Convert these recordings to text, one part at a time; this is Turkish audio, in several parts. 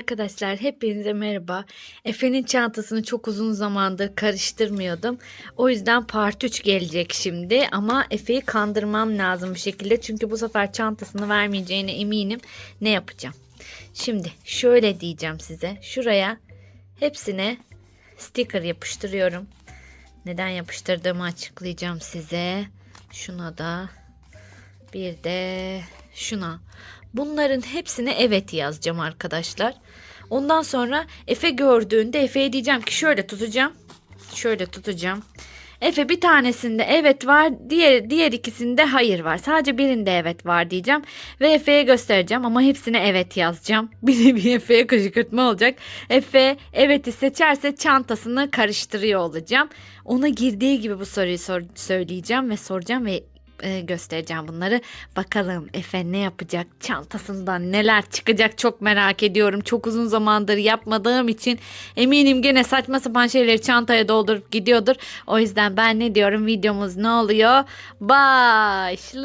Arkadaşlar hepinize merhaba. Efe'nin çantasını çok uzun zamandır karıştırmıyordum. O yüzden part 3 gelecek şimdi ama Efe'yi kandırmam lazım bir şekilde. Çünkü bu sefer çantasını vermeyeceğine eminim. Ne yapacağım? Şimdi şöyle diyeceğim size. Şuraya hepsine sticker yapıştırıyorum. Neden yapıştırdığımı açıklayacağım size. Şuna da bir de şuna. Bunların hepsine evet yazacağım arkadaşlar. Ondan sonra Efe gördüğünde Efe'ye diyeceğim ki şöyle tutacağım. Şöyle tutacağım. Efe bir tanesinde evet var, diğer diğer ikisinde hayır var. Sadece birinde evet var diyeceğim ve Efe'ye göstereceğim ama hepsine evet yazacağım. Bir bir Efe'ye kışkırtma olacak. Efe evet'i seçerse çantasını karıştırıyor olacağım. Ona girdiği gibi bu soruyu sor- söyleyeceğim ve soracağım ve e, göstereceğim bunları. Bakalım Efe ne yapacak? Çantasından neler çıkacak çok merak ediyorum. Çok uzun zamandır yapmadığım için eminim gene saçma sapan şeyleri çantaya doldurup gidiyordur. O yüzden ben ne diyorum? Videomuz ne oluyor? Başlıyor.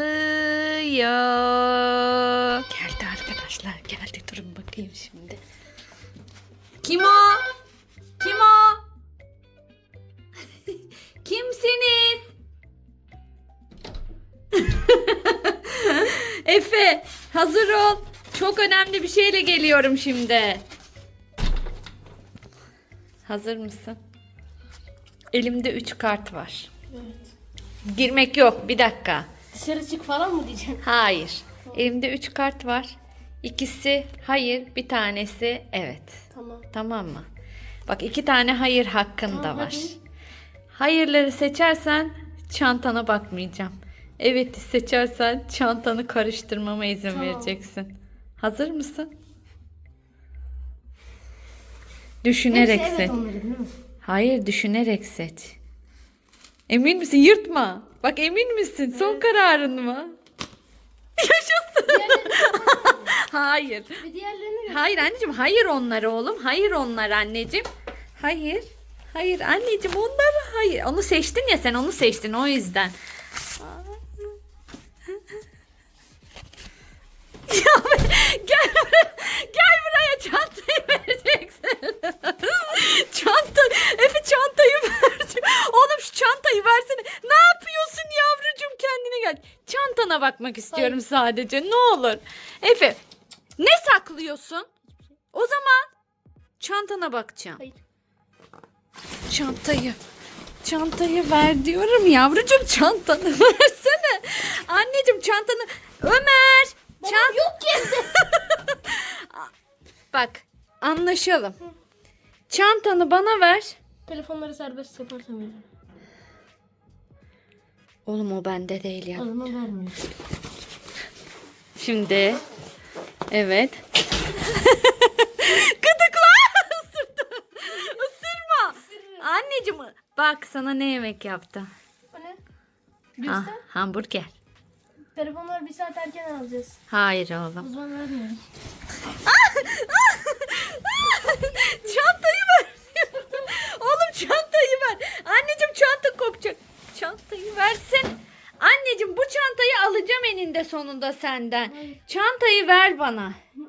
Geldi arkadaşlar. Geldi. Durun bakayım şimdi. Kim o? Kim o? Kimsiniz? Efe hazır ol. Çok önemli bir şeyle geliyorum şimdi. Hazır mısın? Elimde 3 kart var. Evet. Girmek yok. Bir dakika. Dışarı çık falan mı diyeceksin? Hayır. Elimde 3 kart var. İkisi hayır, bir tanesi evet. Tamam. Tamam mı? Bak iki tane hayır hakkın da Tamam, var. hadi. Hayırları seçersen çantana bakmayacağım. Evet seçersen çantanı karıştırmama izin Tamam. vereceksin. Hazır mısın? Düşünerek Hepsi seç. evet değil mi? Hayır düşünerek seç. Emin misin? Yırtma. Bak emin misin? Son kararın mı? Yaşasın. Diğerlerini Hayır. ve diğerlerini. Hayır anneciğim hayır onlar oğlum. Hayır onlar anneciğim. Hayır. Hayır anneciğim onlar hayır. Onu seçtin ya sen onu seçtin o yüzden. Ya be- gel buraya. Gel buraya çantayı vereceksin. Çanta. Efe çantayı ver. Oğlum şu çantayı versene. Ne yapıyorsun yavrucuğum kendine gel. Çantana bakmak istiyorum sadece. Ne olur. Efe ne saklıyorsun? O zaman çantana bakacağım. Hayır. Çantayı. Çantayı ver diyorum yavrucuğum çantanı versene. Anneciğim çantanı. Ömer. Çant Yok ki. Bak anlaşalım. Çantanı bana ver. Telefonları serbest yaparsam veririm. Oğlum o bende değil O ya. zaman vermiyor. Şimdi. Evet. Gıdıkla. Isırdı. Isırma. Anneciğim bak sana ne yemek yaptım. O ne? Ha, Göster. hamburger. Telefonları bir saat erken alacağız. Hayır O oğlum. zaman vermiyorum. çantayı ver. oğlum çantayı ver. Anneciğim çanta kopacak. Çantayı versin. Anneciğim bu çantayı alacağım eninde sonunda senden. Çantayı ver bana.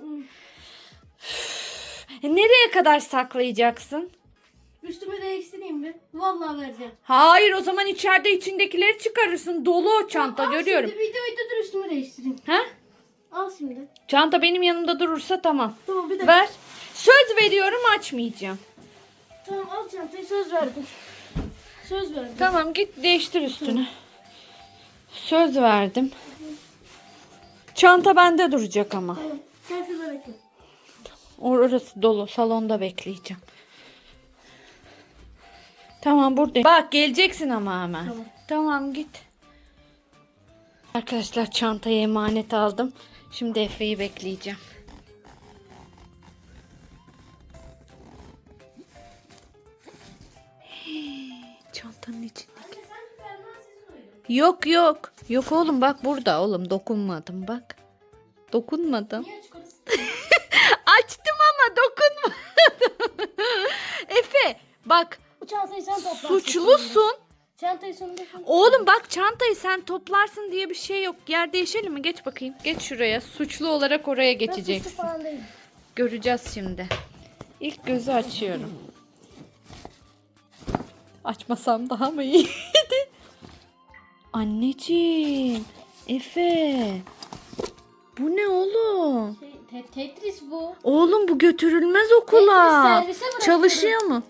Nereye kadar saklayacaksın? Üstümü değiştireyim mi? Vallahi vereceğim. Hayır o zaman içeride içindekileri çıkarırsın. Dolu o çanta Al görüyorum. Şimdi videoyu dur üstümü değiştireyim. Ha? Al şimdi. Çanta benim yanımda durursa tamam. Tamam bir dakika. Ver. Söz veriyorum açmayacağım. Tamam al çantayı söz verdim. Söz verdim. Tamam git değiştir üstünü. Söz verdim. Çanta bende duracak ama. Tamam. Şurada bekle. Orası dolu. Salonda bekleyeceğim. Tamam buradayım. Bak geleceksin ama hemen. Tamam. Tamam git. Arkadaşlar çantayı emanet aldım. Şimdi Efe'yi bekleyeceğim. Çantanın içinde. Anne sen Ferman sizin oyunu. Yok yok. Yok oğlum bak burada oğlum dokunmadım bak. Dokunmadım. Açtım ama dokunmadım. Efe bak Bu çantayı sen toplarsın. suçlusun. Çantayı sonunda sen Oğlum bak çantayı sen toplarsın diye bir şey yok. Yer değişelim mi? Geç bakayım. Geç şuraya. Suçlu olarak oraya Ben suçlu geçeceksin. falan değilim. Göreceğiz şimdi. İlk gözü açıyorum. Açmasam daha mı iyiydi? Anneciğim. Efe. Bu ne oğlum? Şey, te- Tetris bu. Oğlum bu götürülmez okula. servise bırakıyorum. Çalışıyor mu?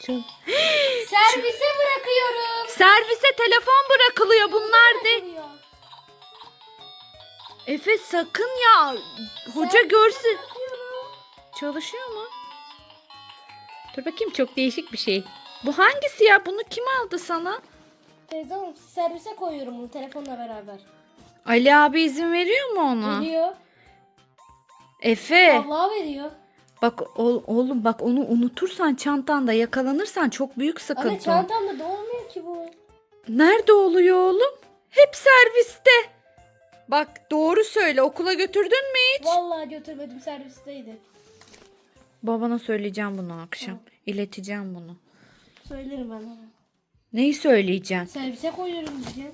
Çal- Servise bırakıyorum. Servise telefon bırakılıyor bunlar de. Bırakılıyor. Efe sakın ya. Hoca Servise görsün. bırakıyorum. Çalışıyor mu? Dur bakayım çok değişik bir şey. Bu hangisi ya? Bunu kim aldı sana? Teyze hanım servise koyuyorum bunu telefonla beraber. Ali abi izin veriyor mu ona? Veriyor. Efe. Allah veriyor. Bak oğlum bak onu unutursan çantanda yakalanırsan çok büyük sıkıntı. Anne çantamda da olmuyor ki bu. Nerede oluyor oğlum? Hep serviste. Bak doğru söyle okula götürdün mü hiç? Vallahi götürmedim servisteydi. Babana söyleyeceğim bunu akşam. İleteceğim bunu. Söylerim ben ona. Neyi söyleyeceksin? Servise koyuyorum diyeceğim.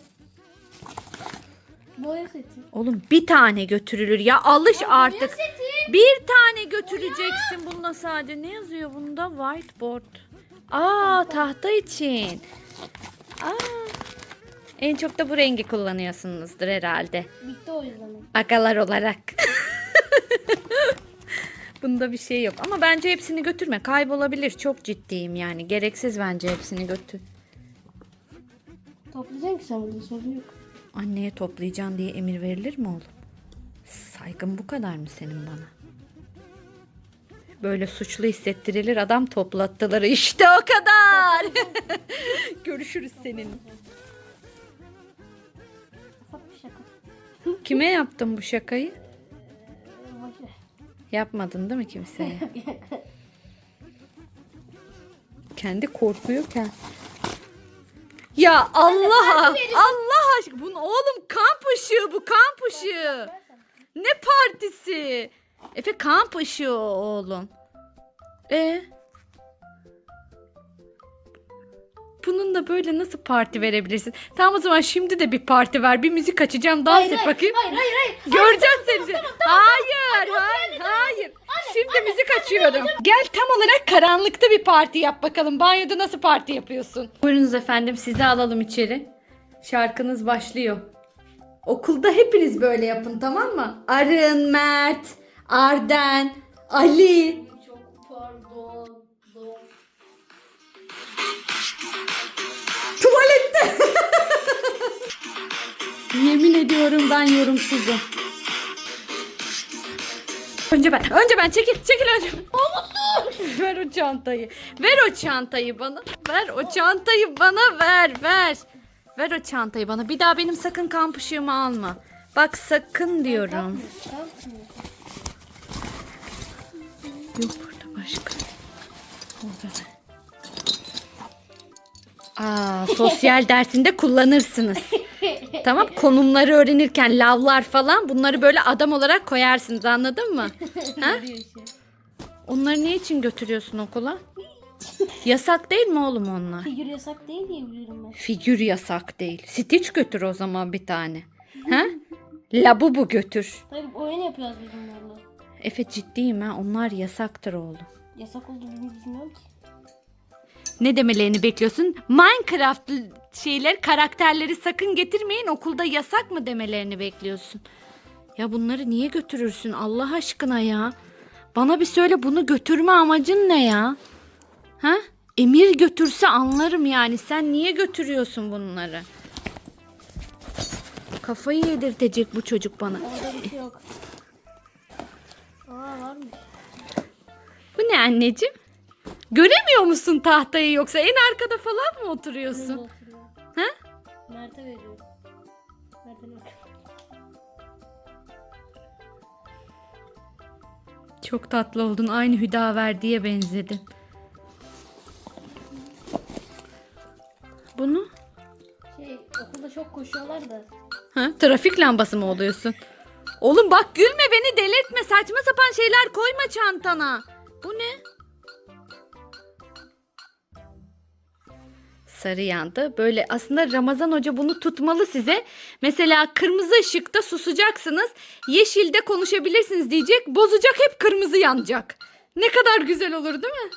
Boya seti. Oğlum bir tane götürülür ya alış artık. Boya seti. Bir tane götüreceksin bununla sadece. Ne yazıyor bunda? Whiteboard. Aa tahta için. Aa. En çok da bu rengi kullanıyorsunuzdur herhalde. Bitti o yüzden. Agalar olarak. Bunda bir şey yok. Ama bence hepsini götürme. Kaybolabilir. Çok ciddiyim yani. Gereksiz bence hepsini götür. Toplayacaksın ki sen burada sorun yok. Anneye toplayacaksın diye emir verilir mi oğlum? Saygın bu kadar mı senin bana? Böyle suçlu hissettirilir adam toplattılar. İşte o kadar. Görüşürüz senin. Kime yaptın bu şakayı? Ee. Yapmadın değil mi kimseye? Kendi korkuyorken. Ya Allah Allah aşkına. Bu oğlum kamp ışığı bu kamp ışığı. Ne partisi? Efe kamp ışığı oğlum. E Bunun da böyle nasıl parti verebilirsin? Tamam o zaman şimdi de bir parti ver. Bir müzik açacağım. Dans Hayır, et hayır, bakayım. hayır, hayır, hayır. Göreceğiz seni. hayır, hayır, hayır. Şimdi müzik açıyorum. Gel tam olarak karanlıkta bir parti yap bakalım. Banyoda nasıl parti yapıyorsun? Buyurunuz efendim sizi alalım içeri. Şarkınız başlıyor. Okulda hepiniz böyle yapın tamam mı? Arın, Mert, Arden, Ali. Yemin ediyorum ben yorumsuzum. Önce ben, önce ben çekil, çekil önce. ver o çantayı. Ver o çantayı bana. Ver o çantayı bana ver, ver. Ver o çantayı bana. Bir daha benim sakın kamp ışığımı alma. Bak sakın diyorum. Yok burada başka. Orada da. Aa, sosyal dersinde kullanırsınız. tamam konumları öğrenirken lavlar falan bunları böyle adam olarak koyarsınız anladın mı? ha? Onları ne için götürüyorsun okula? Yasak değil mi oğlum onlar? Figür yasak değil diye biliyorum ben. Figür yasak değil. Stitch götür o zaman bir tane. Ha? Labubu götür. Tabii oyun yapıyoruz biz bunlarla. Efe ciddiyim ha onlar yasaktır oğlum. Yasak olduğunu bilmiyorum ki. Ne demelerini bekliyorsun? Minecraft şeyler, karakterleri sakın getirmeyin. Okulda yasak mı demelerini bekliyorsun? Ya bunları niye götürürsün Allah aşkına ya? Bana bir söyle bunu götürme amacın ne ya? Ha? Emir götürse anlarım yani. Sen niye götürüyorsun bunları? Kafayı yedirtecek bu çocuk bana. Orada bir şey yok. Aa varmış. Bu ne anneciğim? Göremiyor musun tahtayı yoksa en arkada falan mı oturuyorsun? Ha? Mert'e veriyor. Mert'e bak. Çok tatlı oldun. Aynı Hüdaverdi'ye benzedin. Bunu? Şey okulda çok koşuyorlar da. Ha? Trafik lambası mı oluyorsun? Oğlum bak gülme beni delirtme. Saçma sapan şeyler koyma çantana. Sarı yandı. Böyle aslında Ramazan Hoca bunu tutmalı size. Mesela kırmızı ışıkta susacaksınız. Yeşilde konuşabilirsiniz diyecek. Bozacak hep kırmızı yanacak. Ne kadar güzel olur değil mi?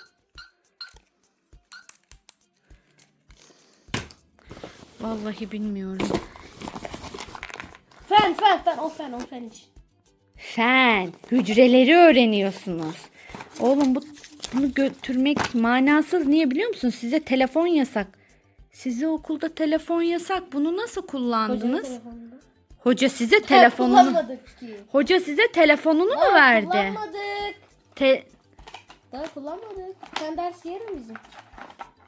Vallahi bilmiyorum. Fen fen fen o fen o fen için. Fen. Hücreleri öğreniyorsunuz. Oğlum bu bunu götürmek manasız. Niye biliyor musun? Size telefon yasak. Size okulda telefon yasak. Bunu nasıl kullandınız? Hoca size telefonunu Kullanmadık ki. Hoca size telefonunu mu Daha verdi? Kullanmadık. Te- Daha kullanmadık. Sen ders yerin bizim.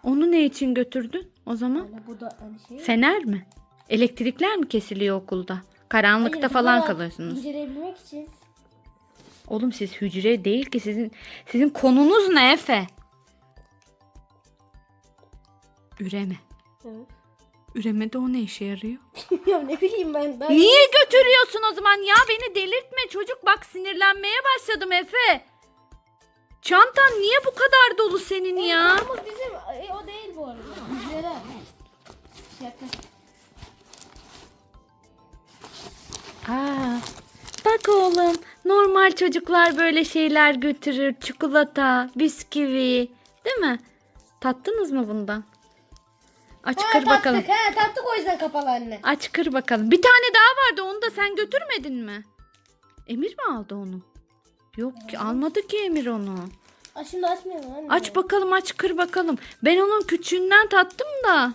onu ne için götürdün o zaman? Yani bu da hani şey. Fener mi? Elektrikler mi kesiliyor okulda? Karanlıkta Hayır, falan bunlar kalıyorsunuz. İnceleyebilmek için. Oğlum siz hücre değil ki sizin sizin konunuz ne Efe? Üreme. Evet. Üremede o ne işe yarıyor? ya ne bileyim ben. ben Niye götürüyorsun o zaman ya? Beni delirtme çocuk. Bak sinirlenmeye başladım Efe. Çantan niye bu kadar dolu senin ya? Konumuz bizim. E, o değil bu arada. Şaka. Aa, bak oğlum normal çocuklar böyle şeyler götürür. Çikolata, bisküvi değil mi? Tattınız mı bundan? Aç kır bakalım. Ha, tattık o yüzden kapalı anne. Aç kır bakalım. Bir tane daha vardı onu da sen götürmedin mi? Emir mi aldı onu? Yok ki almadı ki Emir onu. Aa, şimdi açmayalım anne. Aç bakalım aç kır bakalım. Ben onun küçüğünden tattım da.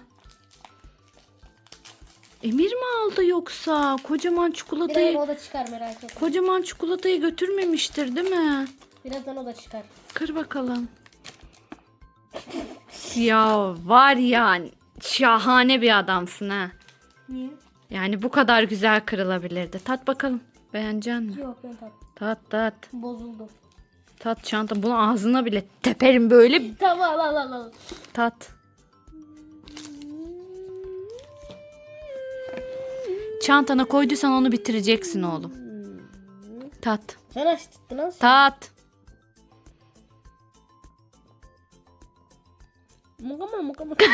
Emir mi aldı yoksa? Kocaman Birazdan çikolatayı o da çıkar merak etme. kocaman çikolatayı götürmemiştir değil mi? Birazdan o da çıkar. Kır bakalım. Ya var ya şahane bir adamsın ha. Niye? Yani bu kadar güzel kırılabilirdi. Tat bakalım. Beğenecek mi? Yok ben tat. Tat tat. Bozuldu. Tat çanta. Bunu ağzına bile teperim böyle. Tamam al al al. Tat. Çantana koyduysan onu bitireceksin oğlum. Tat. Sen açtın lan. Tat. Mukama mukama.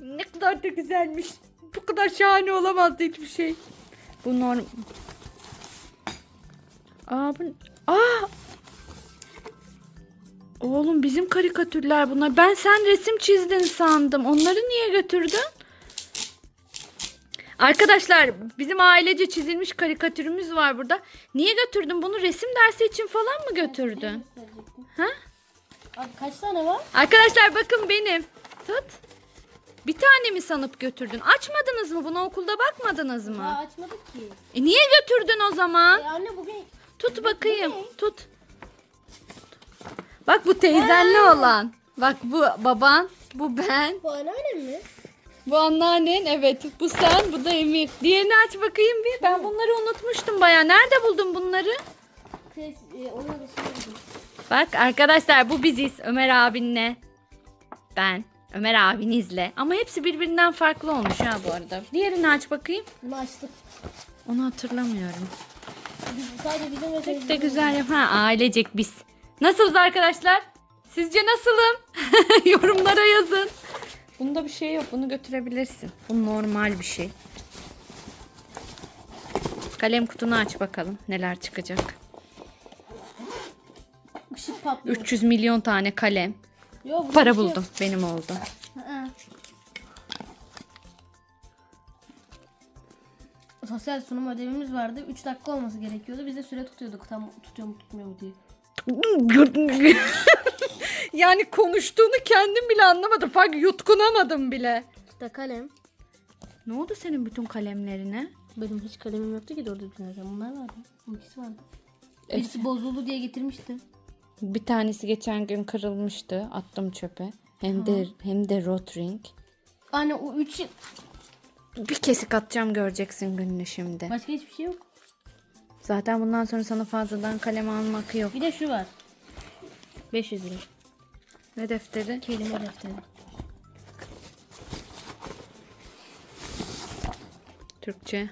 Ne kadar da güzelmiş. Bu kadar şahane olamazdı hiçbir şey. Bu norm... Aa bu... Aa! Oğlum bizim karikatürler bunlar. Ben sen resim çizdin sandım. Onları niye götürdün? Arkadaşlar bizim ailece çizilmiş karikatürümüz var burada. Niye götürdün bunu? Resim dersi için falan mı götürdün? Ha? Abi kaç tane var? Arkadaşlar bakın benim. Tut. Bir tane mi sanıp götürdün? Açmadınız mı? Buna okulda bakmadınız Aa, mı? açmadık ki. E niye götürdün o zaman? E, anne bugün Tut bakayım. bu ne? Tut. Bak bu teyzenli olan. Bak bu baban. Bu ben. bu anneannem mi? Bu anneannen. Evet. Bu sen. Bu da Emir. Diğerini aç bakayım bir. Ben bunları unutmuştum baya. Nerede buldun bunları? Kız, e, ona da şey oldu. Bak arkadaşlar bu biziz. Ömer abinle. Ben. Ömer abinizle. Ama hepsi birbirinden farklı olmuş ha bu arada. Diğerini aç bakayım. Açtık. Onu hatırlamıyorum. Sadece bizim Pek de güzel yap. Ha ailecek biz. Nasılız arkadaşlar? Sizce nasılım? Yorumlara yazın. Bunda bir şey yok. Bunu götürebilirsin. Bu normal bir şey. Kalem kutunu aç bakalım. Neler çıkacak. Işık patlıyor. 300 milyon tane kalem. Yo, burada Para şey yok. buldum. Benim oldu. Hı. Sosyal sunum ödevimiz vardı. 3 dakika olması gerekiyordu. Biz de süre tutuyorduk. Tam tutuyor mu tutmuyor mu diye. yani konuştuğunu kendim bile anlamadım. Bak yutkunamadım bile. İşte kalem. Ne oldu senin bütün kalemlerine? Benim hiç kalemim yoktu ki doğru düzgün. Bunlar vardı. Bu ikisi vardı. Birisi bozuldu diye getirmiştim. Bir tanesi geçen gün kırılmıştı. Attım çöpe. Hem de hem de rotring. Anne o üç Bir kesik atacağım göreceksin gününü şimdi. başka hiçbir şey yok. Zaten bundan sonra sana fazladan kalem almak yok. Bir de şu var. 500 lira. Ne defteri? Kelime defteri. Türkçe.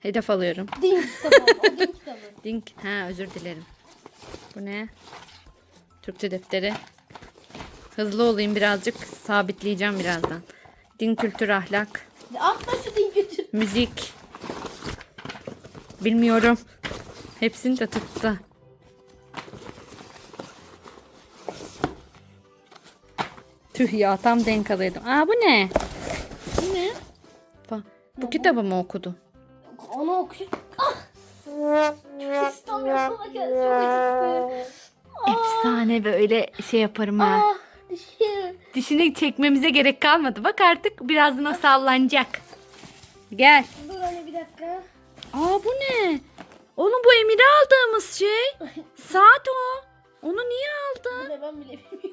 Hedef alıyorum. Din kitabı. o, din kitabı. Dink. Ha özür dilerim. Bu ne? Türkçe defteri. Hızlı olayım birazcık. Sabitleyeceğim birazdan. Din, kültür, ahlak, Atla şu din götür. müzik. Bilmiyorum. Hepsini de tuttu. Tüh ya tam denk alıyordum. Aa bu ne? Bu ne? Bu kitabı mı okudu? Onu okuyun. Ah! Çok acıktı. Efsane böyle şey yaparım ha. Ah dişim. Dişini çekmemize gerek kalmadı. Bak artık birazdan o sallanacak. Gel. Dur anne bir dakika. Aa bu ne? Oğlum bu Emir'e aldığımız şey. Saat o. Onu niye Bu aldın? ne ben bile bilmiyorum.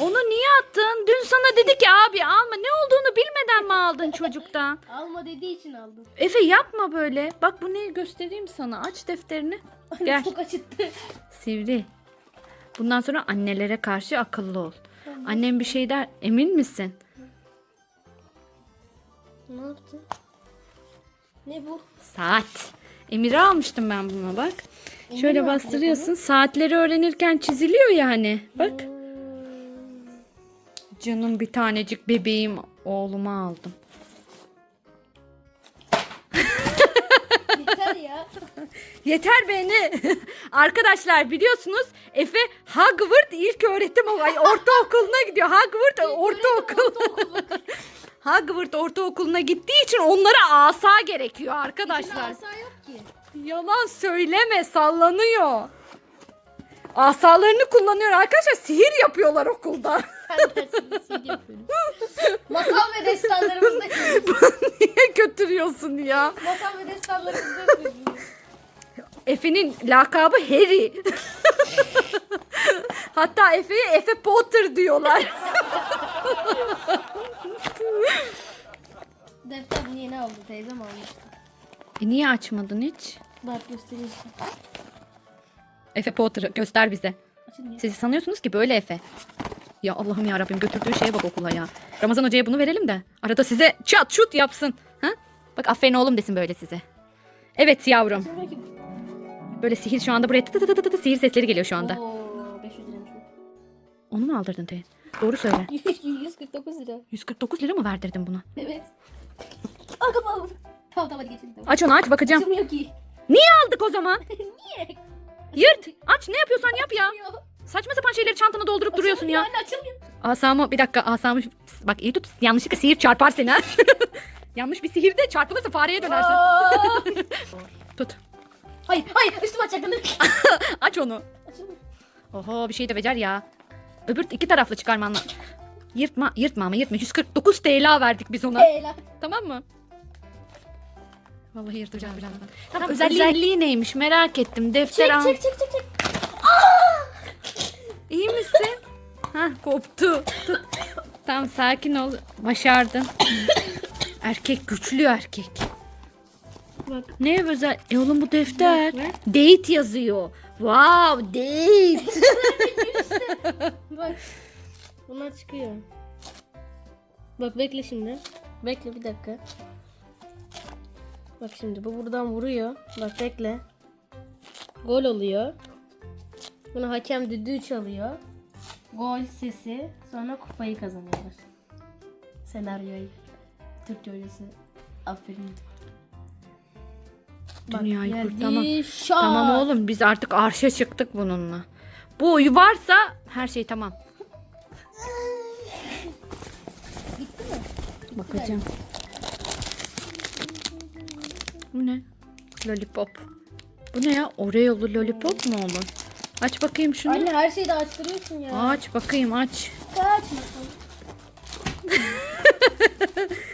Onu niye attın? Dün sana dedi ki abi alma. Ne olduğunu bilmeden mi aldın çocuktan? Alma dediği için aldım. Efe yapma böyle. Bak bu ne göstereyim sana. Aç defterini. Gel. Çok acıttı. Sivri. Bundan sonra annelere karşı akıllı ol. Annem bir şey der. Emin misin? Ne yaptı? Ne bu? Saat. Emir'e almıştım ben bunu bak. Şöyle bastırıyorsun. Saatleri öğrenirken çiziliyor yani. Bak. Canım bir tanecik bebeğim oğluma aldım. Yeter ya. Yeter beni. Arkadaşlar biliyorsunuz Efe Hogwarts ilk öğretim ay ortaokuluna gidiyor. Hogwarts ortaokul. Hogwarts ortaokuluna gittiği için onlara asa gerekiyor arkadaşlar. Asa yok ki. Yalan söyleme sallanıyor. Asalarını kullanıyor arkadaşlar. Sihir yapıyorlar okulda. Yapıyorum. Masal ve destanlarımızda Niye götürüyorsun ya? Masal ve destanlarımızda yapıyoruz. Efe'nin lakabı Harry. Hatta Efe'ye Efe Potter diyorlar. Defter yeni aldı teyzem almıştı. E niye açmadın hiç? Bak göstereyim. Efe Potter'ı göster bize. Açılmıyor. Siz sanıyorsunuz ki böyle Efe. Ya Allah'ım ya Rabbim götürdüğü şeye bak okula ya. Ramazan hocaya bunu verelim de arada size çat şut yapsın. Ha? Bak aferin oğlum desin böyle size. Evet yavrum. Böyle sihir şu anda buraya tı tı tı tı tı sihir sesleri geliyor şu anda. Oo 500 liraymış bu. Onu mu aldırdın Teyin? Doğru söyle. 149 lira. 149 lira mı verdirdin buna? Evet. Aa kapalı. Tamam tamam hadi geçelim. Tamam. Aç onu aç bakacağım. Açılmıyor ki. Niye aldık o zaman? Niye? Yırt. Aç ne yapıyorsan yap ya. Açılmıyor. Saçma sapan şeyleri çantana doldurup duruyorsun ya. Anne açılmıyor. Asamı bir dakika asamı bak iyi tut yanlışlıkla sihir çarpar seni ha. Yanlış bir sihir de çarpılırsa fareye dönersin. Aa! Tut. hayır hayır üstüme açacaktın. Aç onu. Açılmıyor. Oho bir şey de becer ya. Öbür iki taraflı çıkarman lazım. Yırtma, yırtma ama yırtma. 149 TL verdik biz ona. Helal. Tamam mı? Vallahi yırtacağım birazdan. Tamam, özelliği, neymiş merak ettim. Defter Çek al. çek çek çek çek. İyi misin? ha koptu. Tut. Tamam sakin ol. Başardın. erkek güçlü erkek. Bak. Ne özel? E oğlum bu defter. Bak, bak. Date yazıyor. Wow date. Bak. Bunlar çıkıyor. Bak bekle şimdi. Bekle bir dakika. Bak şimdi bu buradan vuruyor. Bak bekle. Gol oluyor. Bunu hakem düdüğü çalıyor. Gol sesi. Sonra kupayı kazanıyorlar. Senaryoyu. Türkçe hocası. Aferin. Dünyayı geldi. kurtamam. Şak. tamam oğlum biz artık arşa çıktık bununla. Bu oyu varsa her şey tamam. Bitti mi? Bakacağım. Bu ne? Lollipop. Bu ne ya? Oreo'lu lollipop mu olur? Aç bakayım şunu. Anne her şeyi de açtırıyorsun ya. Aç bakayım aç. Kaçmasın.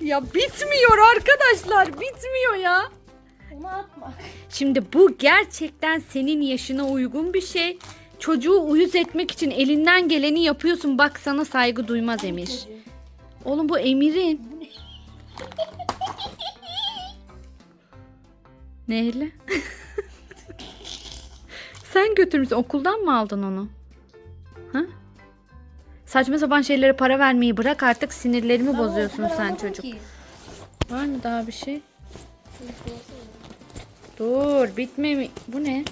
Ya bitmiyor arkadaşlar. Bitmiyor ya. Onu atma. Şimdi bu gerçekten senin yaşına uygun bir şey. Çocuğu uyuz etmek için elinden geleni yapıyorsun. Bak sana saygı duymaz Emir. Oğlum bu Emir'in. Neyle? Sen götürmüşsün. Okuldan mı aldın onu? Ha? Saçma sapan şeylere para vermeyi bırak artık sinirlerimi bozuyorsun Ben sen çocuk. ki. Var mı daha bir şey? Dur bitme mi? Bu ne?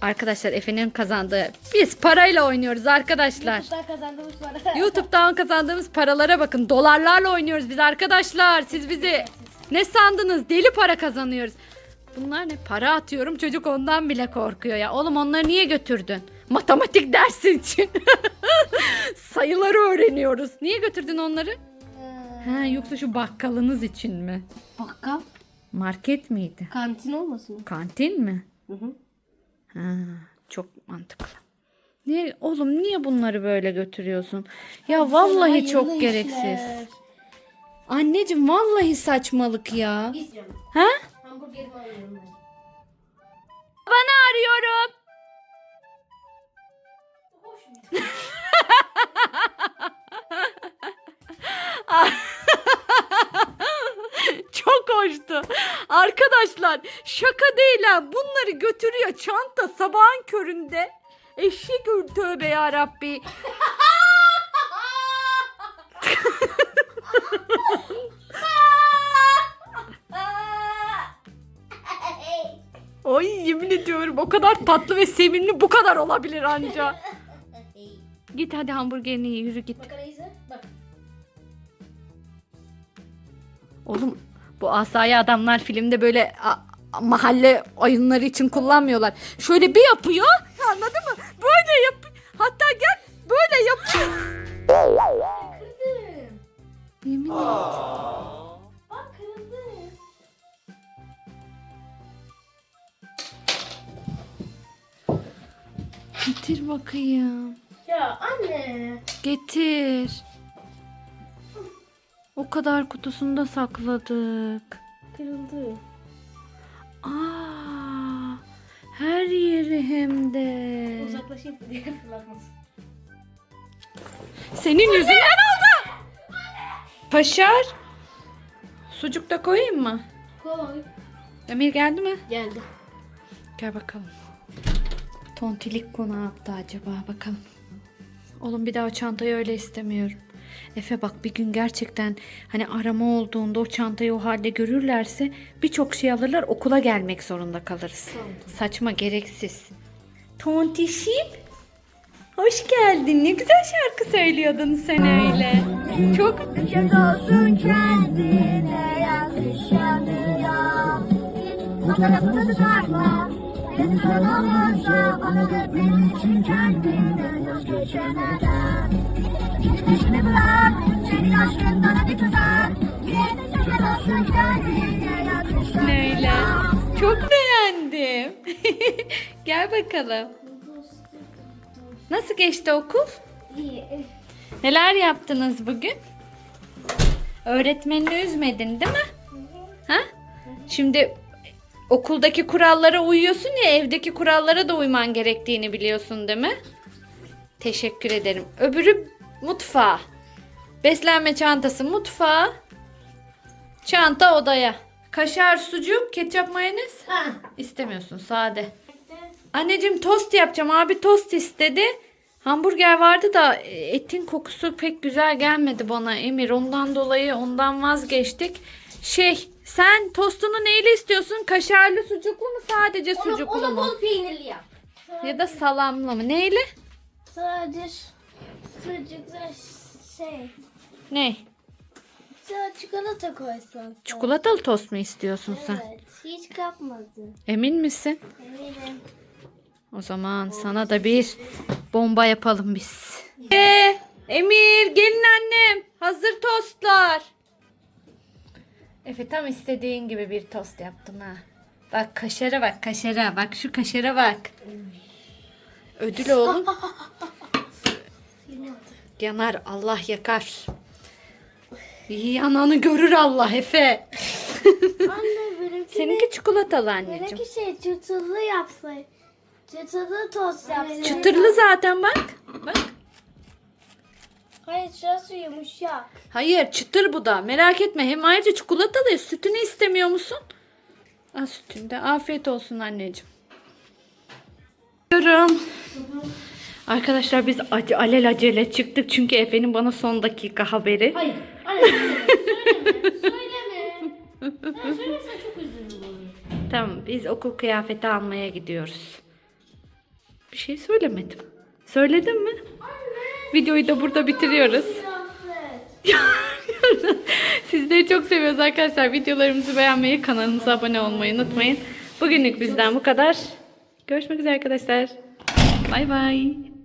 Arkadaşlar Efe'nin kazandığı. Biz parayla oynuyoruz arkadaşlar. YouTube'dan kazandığımız para. YouTube'dan kazandığımız paralara bakın. Dolarlarla oynuyoruz biz arkadaşlar. Siz bizi ne sandınız? Deli para kazanıyoruz. Bunlar ne? Para atıyorum çocuk ondan bile korkuyor ya. Oğlum onları niye götürdün? Matematik dersi için. Sayıları öğreniyoruz. Niye götürdün onları? Ha, yoksa şu bakkalınız için mi? Bakkal. Market miydi? Kantin olmasın? Kantin mi? Hı hı. Ha, çok mantıklı. Niye oğlum niye bunları böyle götürüyorsun? Ya vallahi Hayırlı çok gereksiz. Anneciğim vallahi saçmalık ya. Ha? Hamburgerimi alıyorum ben. Bana arıyorum. Çok hoştu. Arkadaşlar şaka değil ha. Bunları götürüyor çanta sabahın köründe. Eşek ür tövbe ya Ay yemin ediyorum o kadar tatlı ve sevimli bu kadar olabilir anca. Git hadi hamburgerini ye yürü git. Bak. Oğlum bu asayı adamlar filmde böyle a- mahalle oyunları için kullanmıyorlar. Şöyle bir yapıyor anladın mı? Böyle yap. Hatta gel böyle yapıyor. Kırdım. Yemin et. Getir bakayım. Ya anne. Getir. O kadar kutusunda sakladık. Kırıldı. Aa, her yeri hem de. Uzaklaşayım diye fırlatmasın. Senin yüzünden oldu. Paşar. Sucuk da koyayım mı? Koy. Emir geldi mi? Geldi. Gel bakalım. Tontilik ne yaptı acaba bakalım. Oğlum bir daha o çantayı öyle istemiyorum. Efe bak bir gün gerçekten hani arama olduğunda o çantayı o halde görürlerse birçok şey alırlar okula gelmek zorunda kalırız. Saçma gereksiz. Tontişim. Hoş geldin. Ne güzel şarkı söylüyordun sen öyle. Çok Kötü olsun kendine yakışan dünya Fotoğrafını sakla Beni Bana da benim için kendinden vazgeçemeden Peşimi bırak Senin aşkın bana bir tuzak öyle. Çok beğendim. Gel bakalım. Nasıl geçti okul? İyi. Neler yaptınız bugün? Öğretmenini üzmedin değil mi? Ha? Şimdi okuldaki kurallara uyuyorsun ya evdeki kurallara da uyman gerektiğini biliyorsun değil mi? Teşekkür ederim. Öbürü mutfağa. Beslenme çantası mutfağa. Çanta odaya. Kaşar, sucuk, ketçap, mayonez. Ha. İstemiyorsun sade. Anneciğim tost yapacağım. Abi tost istedi. Hamburger vardı da e, etin kokusu pek güzel gelmedi bana Emir. Ondan dolayı ondan vazgeçtik. Şey sen tostunu neyle istiyorsun? Kaşarlı sucuklu mu sadece Onu, sucuklu onu mu? bol peynirli yap. Ya da salamlı mı? Neyle? Sadece sucukla şey, Ne? çikolata koysan. Çikolatalı tost mu istiyorsun sen? Evet, hiç kapmadı. Emin misin? Eminim. O zaman sana da bir bomba yapalım biz. Ee, Emir gelin annem. Hazır tostlar. Efe tam istediğin gibi bir tost yaptım ha. Bak kaşara bak kaşara. Bak şu kaşara bak. Ödül oğlum. Yanar Allah yakar. Yananı görür Allah Efe. Anne benimki, Seninki çikolatalı anneciğim. benimki şey çıtırlı yapsay. Çıtırlı tost yapsay. Çıtırlı zaten bak. Bak. Hayır şurası yumuşak. Hayır çıtır bu da. Merak etme. Hem ayrıca çikolatalı. Sütünü istemiyor musun? Al sütünü de. Afiyet olsun anneciğim. Diyorum. Arkadaşlar biz acı alel acele çıktık çünkü Efe'nin bana son dakika haberi. Hayır. Anne söyleme. söyleme. Söylersen çok üzülürüm. Tamam biz okul kıyafeti almaya gidiyoruz. Bir şey söylemedim. Söyledim mi? Videoyu da burada bitiriyoruz. Sizleri çok seviyoruz arkadaşlar. Videolarımızı beğenmeyi, kanalımıza abone olmayı unutmayın. Bugünlük bizden bu kadar. Görüşmek üzere arkadaşlar. Bay bay.